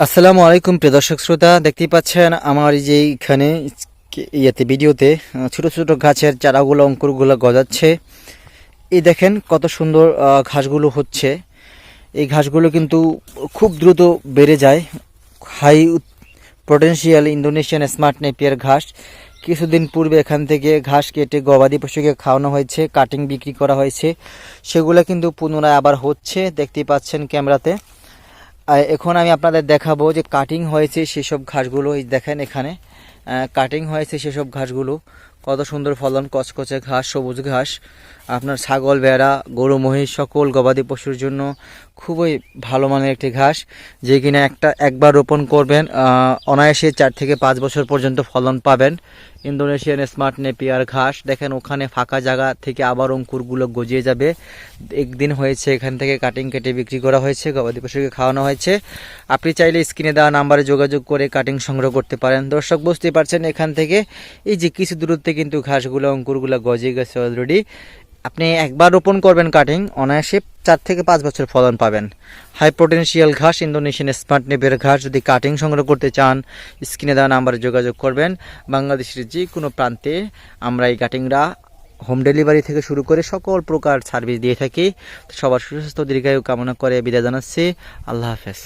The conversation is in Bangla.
আসসালামু আলাইকুম, প্রিয় দর্শক শ্রোতা। দেখতেই পাচ্ছেন আমার যে এখানে ইয়েতে, ভিডিওতে, ছোট ছোট গাছের চারাগুলো, অঙ্কুরগুলো গজাচ্ছে। এই দেখেন কত সুন্দর ঘাসগুলো হচ্ছে। এই ঘাসগুলো কিন্তু খুব দ্রুত বেড়ে যায়। High potential Indonesian smart Napier ঘাস। কিছুদিন পূর্বে এখান থেকে ঘাস কেটে গবাদি পশুকে খাওয়ানো হয়েছে, কাটিং বিক্রি করা হয়েছে। সেগুলো কিন্তু পুনরায় আবার হচ্ছে। দেখতেই পাচ্ছেন ক্যামেরাতে। এখন আমি আপনাদের দেখাবো যে কাটিং হয়েছে সেসব ঘাসগুলো। দেখেন এখানে কাটিং হয়েছে সেসব ঘাসগুলো। কত সুন্দর ফলন, কচকচে ঘাস, সবুজ ঘাস। আপনার ছাগল বেড়া গরু, মহিষ, সকল গবাদি পশুর জন্য খুবই ভালো মানের একটি ঘাস, যে কিনা একটা একবার রোপণ করবেন অনায়াসে চার থেকে পাঁচ বছর পর্যন্ত ফলন পাবেন। ইন্দোনেশিয়ান স্মার্ট নেপিয়ার ঘাস, দেখেন ওখানে ফাঁকা জায়গা থেকে আবার অঙ্কুরগুলো গজিয়ে যাবে। একদিন হয়েছে, এখান থেকে কাটিং কেটে বিক্রি করা হয়েছে, গবাদি পশুকে খাওয়ানো হয়েছে। আপনি চাইলে স্ক্রিনে দেওয়া নাম্বারে যোগাযোগ করে কাটিং সংগ্রহ করতে পারেন। দর্শক বুঝতে পারছেন এখান থেকে এই যে কিছু দূরত্বে কিন্তু ঘাসগুলো, অঙ্কুরগুলো গজিয়ে গেছে অলরেডি আপনি একবার রোপণ করবেন কাটিং অনায়াসে চার থেকে পাঁচ বছর ফলন পাবেন। হাই পোটেনশিয়াল ঘাস ইন্দোনেশিয়ান স্মার্ট নেপের ঘাস, যদি কাটিং সংগ্রহ করতে চান, স্ক্রিনে দেওয়া নাম্বারে যোগাযোগ করবেন। বাংলাদেশের যে কোনো প্রান্তে আমরা এই কাটিংরা হোম ডেলিভারি থেকে শুরু করে সকল প্রকার সার্ভিস দিয়ে থাকি। সবার সুস্বাস্থ্য, দীর্ঘায়ু কামনা করে বিদায় জানাচ্ছি। আল্লাহ হাফেজ।